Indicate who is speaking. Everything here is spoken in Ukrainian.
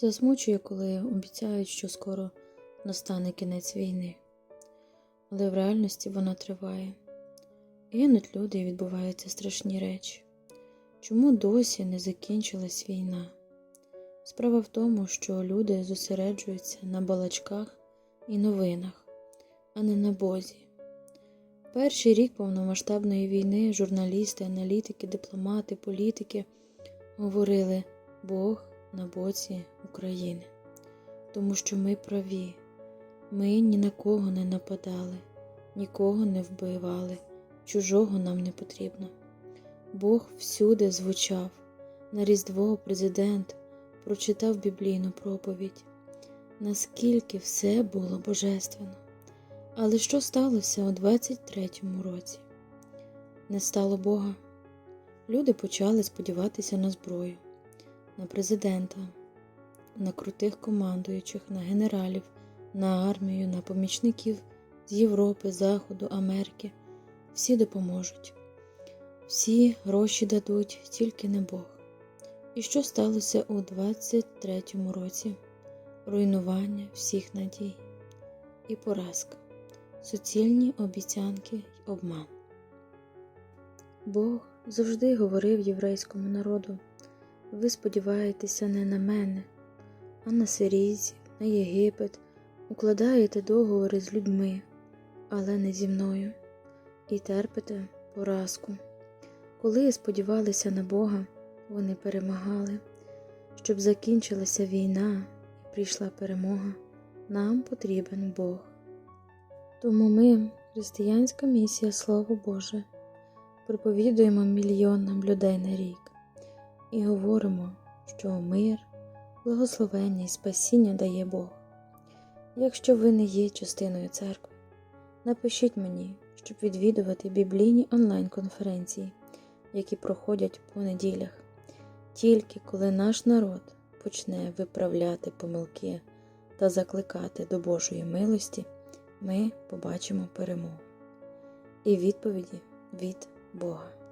Speaker 1: Засмучує, коли обіцяють, що скоро настане кінець війни, але в реальності вона триває. Гинуть люди і відбуваються страшні речі. Чому досі не закінчилась війна? Справа в тому, що люди зосереджуються на балачках і новинах, а не на Бозі. Перший рік повномасштабної війни журналісти, аналітики, дипломати, політики говорили Бог на боці України, тому що ми праві, ми ні на кого не нападали, нікого не вбивали, чужого нам не потрібно. Бог всюди звучав. На Різдво президент прочитав біблійну проповідь. Наскільки все було божественно. Але що сталося у 23-му році? Не стало Бога. Люди почали сподіватися на зброю, на президента, на крутих командуючих, на генералів, на армію, на помічників з Європи, Заходу, Америки. Всі допоможуть. Всі гроші дадуть, тільки не Бог. І що сталося у 23-му році? Руйнування всіх надій і поразка, суцільні обіцянки й обман. Бог завжди говорив єврейському народу: ви сподіваєтеся не на мене, а на сирійців, на Єгипет, укладаєте договори з людьми, але не зі мною, і терпите поразку. Коли сподівалися на Бога, вони перемагали. Щоб закінчилася війна і прийшла перемога, нам потрібен Бог. Тому ми, християнська місія Слово Боже, проповідуємо мільйонам людей на рік і говоримо, що мир, благословення і спасіння дає Бог. Якщо ви не є частиною церкви, напишіть мені, щоб відвідувати біблійні онлайн-конференції, які проходять по неділях. Тільки коли наш народ почне виправляти помилки та закликати до Божої милості, ми побачимо перемогу і відповіді від Бога.